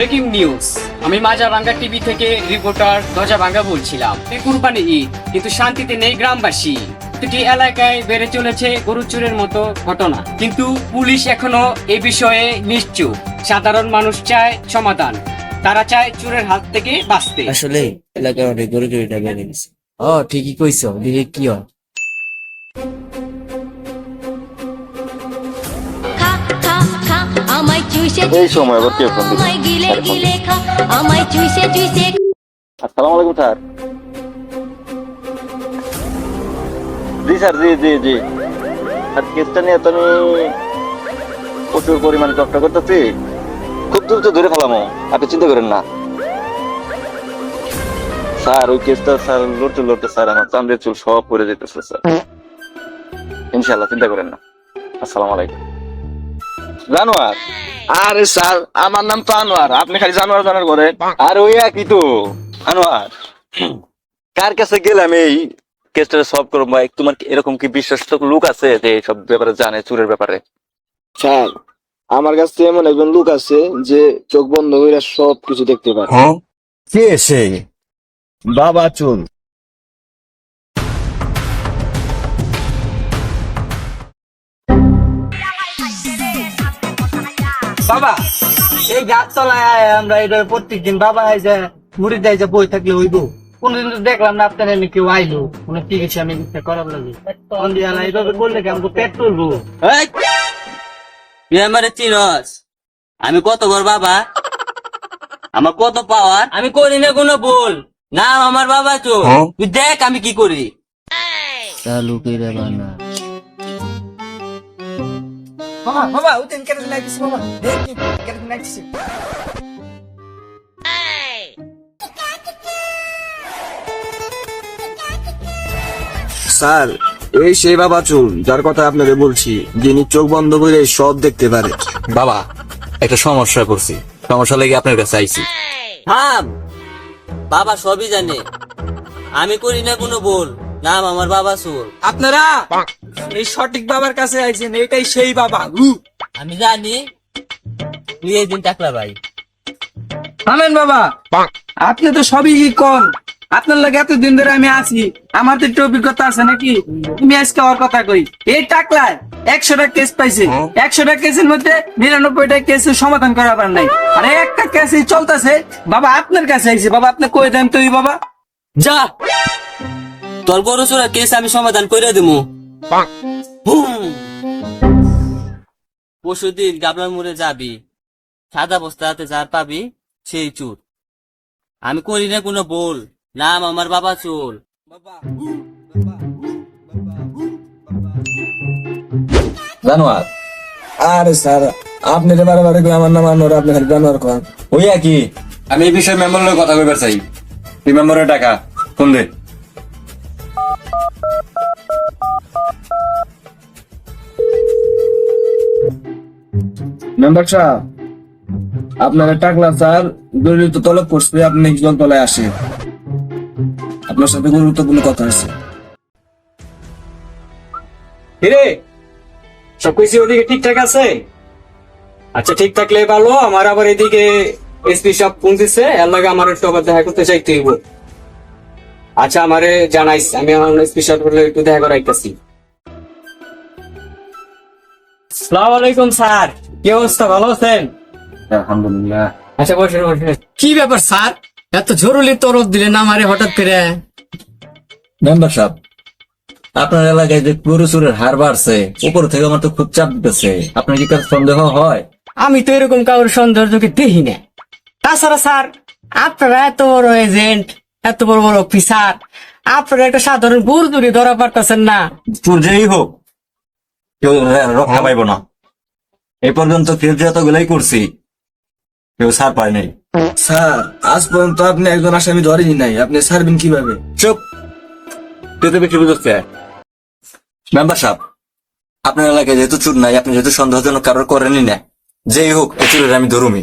Breaking news. আমি মাজা ভাঙ্গা টিভি থেকে রিপোর্টার ধ্বজা ভাঙ্গা বলছিলাম কুরবানি ঈদ কিন্তু শান্তিতে নেই গ্রামবাসী। প্রতিটি এলাকায় বেড়ে চলেছে গরু চুরের মতো ঘটনা। কিন্তু পুলিশ এখনও এ বিষয়ে নিশ্চুপ। সাধারণ মানুষ চায় সমাধান। তারা চায় চুরের হাত থেকে বাঁচতে। আসলে এলাকায় অনেক গরু চুরিটা বেড়ে গেছে। ও ঠিকই কইছো। দেখে কি হয়। আমায় এই সময় আবার কে ফোন দিল? গিলে গিলে খা আমায় চুষে চুষে আসসালামু আলাইকুম স্যার। জি স্যার জি জি জি। আর কেসটা নিয়ে তো আমি প্রচুর পরিমাণে চর্চা করতেছি। খুব দ্রুত ধরে ফেলামো আপনি চিন্তা করেন না। স্যার ওই কেসটা স্যার লড়তে লড়তে স্যার আমার চান্দের চুল সব পড়ে যেতেছে স্যার। ইনশাল্লাহ চিন্তা করেন না। আসসালামু আলাইকুম। জানোয়ার? আরে স্যার আমার নাম তো আনোয়ার। আপনি খালি জানোয়ার জানার করে আর ওই একই তো আনোয়ার। কার কাছে গেলাম এই কেসটা সলভ করব? ভাই তোমার এরকম কি বিশ্বাস লোক আছে যে সব ব্যাপারে জানে চুরের ব্যাপারে? স্যার আমার কাছে এমন একজন লোক আছে যে চোখ বন্ধ করে সব কিছু দেখতে পারে। কে সে বাবা চুল বাবা এই গাছ তলায় আমরা এটা প্রত্যেকদিন বাবা আইসা মুড়ি দেয় যে বই থাকলে হইব কোনদিন তো দেখলাম না আপনার এনে কেউ আইলো। কোনো ঠিক আছে আমি ইচ্ছা করার লাগে। সন্ধিয়ালা এইভাবে করলে কি আমাকে পেট তুলবো? তুই আমারে চিনস। আমি কত বড় বাবা? আমার কত পাওয়ার আমি করি না কোনো ভুল। না আমার বাবা তো। তুই দেখ আমি কি করি। চালু করে বানা। বাবা বাবা উঠেন কেটে লাগতেছি বাবা দেখি কেটে লাগতেছি স্যার এই সেই বাবা চুল যার কথা আপনাকে বলছি যিনি চোখ বন্ধ করে সব দেখতে পারে। বাবা একটা সমস্যা করছি। সমস্যা লেগে আপনার কাছে আইছি। থাম! বাবা সবই জানে। আমি করি না কোনো ভুল। নাম আমার বাবা সুর। আপনারা? এই সঠিক বাবার কাছে আইছেন এটাই সেই বাবা আমি জানি। তুই এই দিন টাকলা ভাই। থামেন বাবা। আপনি তো সবই কম আপনার লাগে এতদিন ধরে আমি আছি আমার তো একটু অভিজ্ঞতা আছে নাকি? তুমি আজকে ওর কথা কই। এই টাকলায় একশোটা কেস পাইছে। একশোটা কেসের মধ্যে নিরানব্বইটা কেসের সমাধান করাবার নাই। আর একটা কেস চলতেছে বাবা আপনার কাছে আইছে বাবা আপনি কই দেন তুই বাবা? যা। তোর গরু চোরা কেস আমি সমাধান করে দেবো পরশু দিন গাবলার মোড়ে যাবি সাদা বস্তাতে যার পাবি সেই চুর। আমি করি না কোনো বল নাম আমার বাবা চুল জানোয়ার আরে স্যার আপনি যে বারে বারে আমার নাম আনোয়ার আপনি খালি জানোয়ার কন। ওই কি? আমি এই বিষয়ে মেম্বারের কথা কইবার চাই। তুই মেম্বারের টাকা কোন দে। মেম্বার সাহেব আপনার টাকলা স্যার দলিত তলব করছে আপনি একজন তলায় আসে আপনার সাথে গুরুত্বপূর্ণ কথা আছে। হিরে সবকিছু ওদিকে ঠিকঠাক আছে? আচ্ছা ঠিক থাকলে ভালো আমার আবার এদিকে এসপি সব ফোন দিচ্ছে এর লাগে আমার একটু আবার দেখা করতে চাইতে হইব। আচ্ছা আমারে জানাইস আমি আমার এসপি সাহেব একটু দেখা করাইতেছি। আলাইকুম স্যার। কি অবস্থা? ভালো আছেন? আলহামদুলিল্লাহ। আচ্ছা বসেন বসেন। কি ব্যাপার স্যার? এত জরুরি তরফ দিলেন আমারে হঠাৎ করে। মেম্বার সাহেব আপনার এলাকায় যে গরু চুরের হার বাড়ছে উপর থেকে আমার তো খুব চাপ দিতেছে। আপনার কি সন্দেহ হয়? আমি তো এরকম কারোর সৌন্দর্যকে দেখি না। তাছাড়া স্যার আপনারা এত বড় এজেন্ট এত বড় বড় অফিসার আপনারা একটা সাধারণ গুড় ধরা পারতেছেন না। চুর যেই হোক কেউ রক্ষা পাইব না। এই পর্যন্ত কেউ যতগুলাই করছি। কেউ সার পায় নাই। স্যার আজ পর্যন্ত আপনি একজন আসামি ধরেনি নাই। আপনি ছাড়বেন কীভাবে? চুপ! তুই তো বেশি বুঝতে। মেম্বার সাহেব আপনার এলাকায় যেহেতু চুর নাই আপনি যেহেতু সন্দেহজনক কারোর করেনি না যেই হোক এই চুরের আমি ধরুমি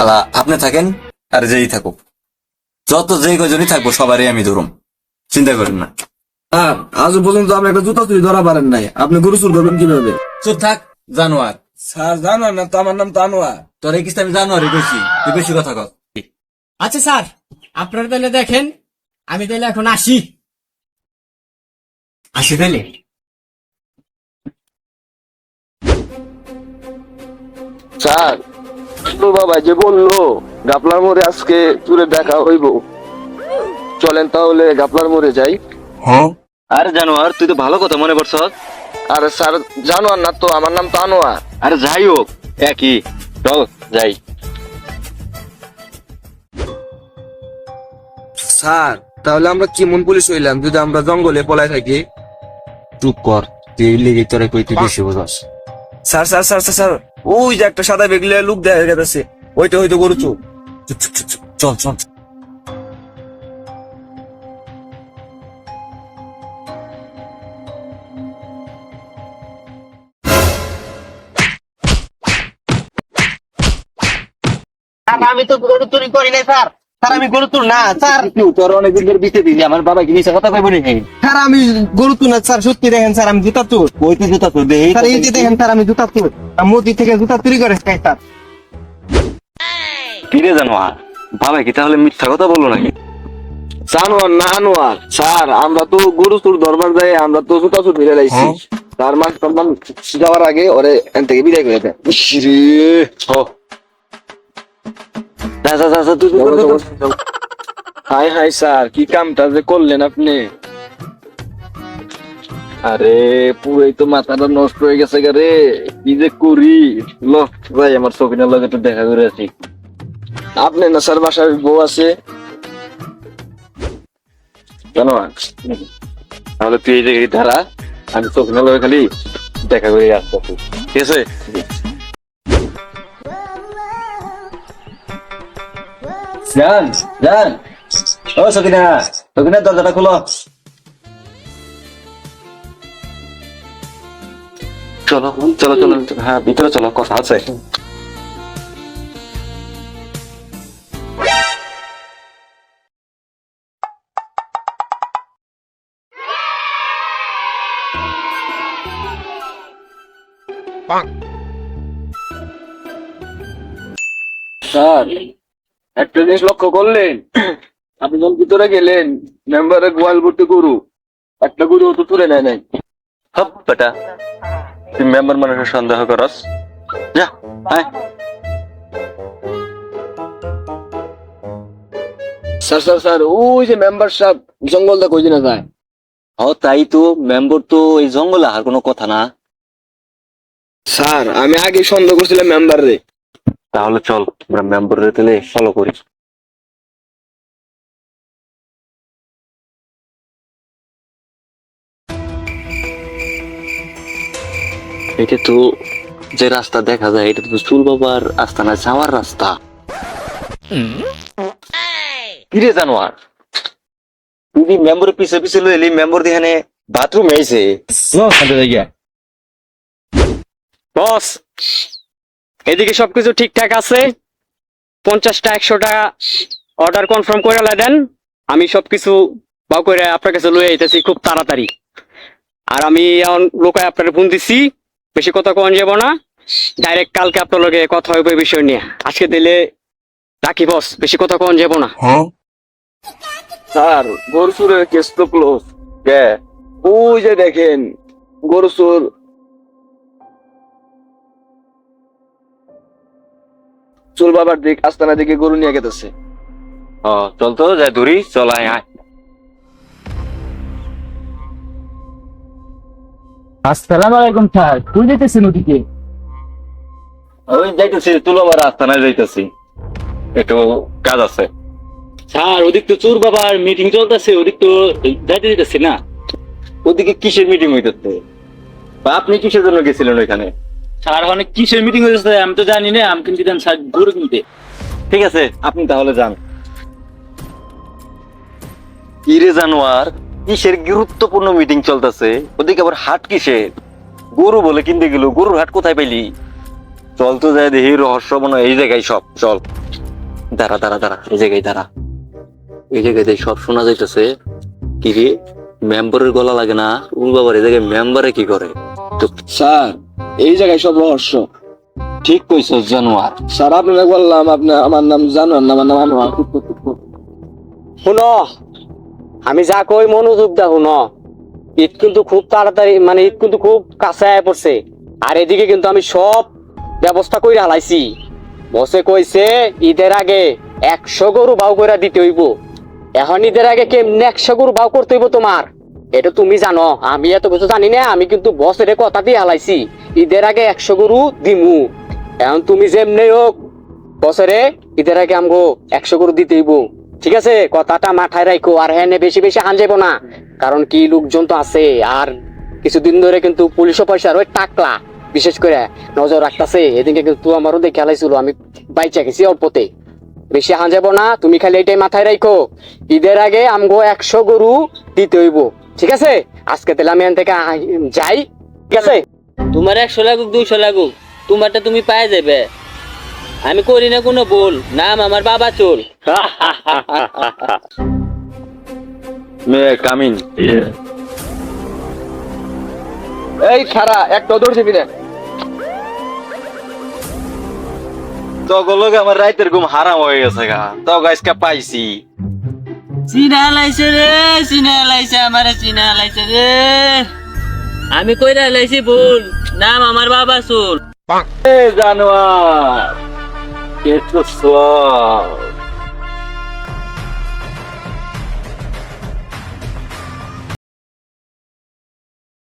আলা আপনি থাকেন আর যেই থাকুক। যত যেই কজনই থাকব সবারই আমি ধরুম। চিন্তা করেন না। আজ পর্যন্ত আপনি একটা জুতা চুরি ধরা পারেন নাই। আপনি গরু চুর করবেন কীভাবে? চুপ থাক। জানোয়ার। স্যার জানো না তো আমার নাম তো আনোয়ার তোর এই কিস্তি আমি জানুয়ারি কইছি। তুই বেশি কথা কর। আচ্ছা স্যার আপনারা তাহলে দেখেন আমি তাহলে এখন আসি। আসি তাহলে। স্যার তো বাবা যে বলল গাপলার মোড়ে আজকে চুরে দেখা হইব। চলেন তাহলে গাপলার মোড়ে যাই। আরে জানোয়ার তুই তো ভালো কথা মনে করছ আরে স্যার জানোয়ার না তো আমার নাম তো আনোয়ার। আরে যাই হোক একই। চল যাই। স্যার তাহলে আমরা কেমন পুলিশ হইলাম যদি আমরা জঙ্গলে পলায় থাকি। চুপ কর তুই লেগে তোরে কই তুই বেশি বোঝাস। Sir sir sir sir sir ওই যে একটা সাদা বেগলে লুক দেখা গেছে ওইটা হয়তো গরু চুপ চুপ চুপ চুপ, চল চল। স্যার আমি তো গরু চুরি করি নাই স্যার। স্যার আমি গরু চুর না স্যার। তোর অনেকদিন ধরে বিতে দিলি আমার বাবা কি নিচে কথা কইবনি স্যার আমি গরু চুর না স্যার সত্যি দেখেন স্যার আমি জুতা চোর। কই তুই জুতা তোর দেহি স্যার এই যে দেখেন স্যার আমি জুতা চোর। মোদি থেকে জুতা চুরি করে খাই স্যার। ফিরে জানোয়ার? বাবা কি তাহলে মিথ্যা কথা বলল নাকি? জানোয়ার না আনোয়ার স্যার আমরা তো গরু চুর দরবার যাই আমরা তো জুতা চুর ফিরে লাইছি। তার মান সম্মান যাওয়ার আগে ওরে এন থেকে বিদায় করে দেন। হাই হাই স্যার কি কামটা যে করলেন আপনি? আরে পুরাই তো মাথাটা নষ্ট হয়ে গেছে গা রে। কি যে করি? ভাই আমার সকিনের লগে একটু দেখা করে আছি আপনি না স্যার বাসায় বউ আছে? জানো তাহলে তুই এই জায়গায় ধারা আমি সকিনের লগে খালি দেখা করে আসব ঠিক আছে? জান জান। ও সকিনা সকিনা দরজাটা খুলো। চলো চলো চলো হ্যাঁ ভিতরে চলো কথা আছে। স্যার একটা জিনিস লক্ষ্য করলেন। আপনি যখন ভিতরে গেলেন মেম্বারের গোয়াল ভর্তি গরু একটা গরু তো তুলে নেয় নাই। হপ বেটা। তুই মেম্বার মানুষের সন্দেহ করস। যা আয়। স্যার স্যার স্যার ওই যে মেম্বার সাহেব জঙ্গলটা কই দিনে যায়? হ তাই তো মেম্বার তো এই জঙ্গলে আর কোনো কথা না। স্যার আমি আগে সন্দেহ করছিলাম মেম্বার রে। তাহলে চল আমরা মেম্বারের তেলে ফলো করি। এটা তো যে রাস্তা দেখা যায় এটা তো চুল বাবার আস্তানা যাওয়ার রাস্তা। কিরে জানোয়ার? তুই মেম্বার পিছে পিছে লই এলি মেম্বার দিহানে বাথরুম আইছে। বস! এদিকে সবকিছু ঠিকঠাক আছে। পঞ্চাশটা একশোটা অর্ডার কনফার্ম করে দেন। আমি সবকিছু বাউ করে আপনার কাছে লয়ে আইতেছি খুব তাড়াতাড়ি। আর আমি এখন লোকায় আপনার ফোন দিছি বেশি কথা কন যাব না। ডাইরেক্ট কালকে আপনার লগে কথা হইব এই বিষয় নিয়ে। আজকে দিলে রাখি বস বেশি কথা কন যাব না। স্যার গরু চুরের কেস তো ক্লোজ কে? ওই যে দেখেন গরু চুল বাবার দিক আস্তানা দিকে গরু নিয়ে গেতেছে। ও চল তো যাই দূরি চল আয় আয়। আসসালামু আলাইকুম স্যার। তুই যেতেছেন ওদিকে? ওই যাইতেছি তুলাবার আস্তানায় যাইতেছি। একটু কাজ আছে। স্যার ওদিক তো চোর বাবার মিটিং চলতেছে ওদিক তো যাইতে দিতেছে না। ওদিকে কিসের মিটিং হইতেছে? বা আপনি কিসের জন্য গেছিলেন ওইখানে? স্যার অনেক কিসের মিটিং হয়েছে আমি তো জানি না আমি কিন্তু স্যার গরু কিনতে। ঠিক আছে আপনি তাহলে যান। ইরে জানোয়ার কিসের গুরুত্বপূর্ণ মিটিং চলতেছে? ওদিকে আবার হাট কিসের? গরু বলে কিনতে গেল গরুর হাট কোথায় পাইলি? চল তো যায় দেখি রহস্য মনে হয় এই জায়গায় সব চল। দাঁড়া দাঁড়া দাঁড়া এই জায়গায় দাঁড়া। এই জায়গায় দেখ সব শোনা যাইতেছে। কি রে মেম্বারের গলা লাগে না? উল বাবার এই জায়গায় মেম্বারে কি করে? তো স্যার এই জায়গায় সব রহস্য। ঠিক কইছ জানোয়ার। স্যার আপনারা বললাম আপনি আমার নাম জানুন না আমার নাম আনোয়ার। শুনো আমি যা কই মনোযোগ দা শুনো। ঈদ কিন্তু খুব তাড়াতাড়ি মানে ঈদ কিন্তু খুব কাছে আয় পড়ছে। আর এদিকে কিন্তু আমি সব ব্যবস্থা করে হালাইছি বসে কইছে ঈদের আগে একশো গরু বাউ করে দিতে হইব। এখন ঈদের আগে কেমনে একশো গরু বাউ করতে হইব তোমার? এটা তুমি জানো, আমি এত কিছু জানি না আমি কিন্তু বসের কথা দিয়ে হালাইছি। ঈদের আগে একশো গরু দিমু। এখন তুমি যেমনি হোক বছরে ঈদের আগে আমগো একশো গরু দিতে হইব ঠিক আছে, কথাটা মাথায় রাখো আর হ্যাঁ বেশি বেশি হান যাব না। কারণ কি লোকজন তো আছে আর কিছুদিন ধরে কিন্তু পুলিশও পয়সার ওই টাকলা, বিশেষ করে নজর রাখতেছে এদিকে কিন্তু আমারও দেখে হালাইছিল, আমি বাইচা গেছি অল্পতে। বেশি হান যাব না, তুমি খালি এটাই মাথায় রাখো ঈদের আগে আমগো একশো গরু দিতে হইব ঠিক আছে? আজকে তাহলে আমি এখান থেকে যাই। ঠিক আছে? তোমার একশো লাগুক দুইশো লাগুক। তোমারটা তুমি পায়ে যাবে আমি করি না কোনো ভুল। নাম আমার বাবা চোর। কামিন। এই খারা একটা দৌড় দিবি না। তগলকে আমার রাইতের ঘুম হারাম হয়ে গেছে গা। তো গাইসকে পাইছি। চিনা লাইছে রে চিনা আমি কইরা লাইছি ভুল নাম আমার বাবা সুল জানোয়ার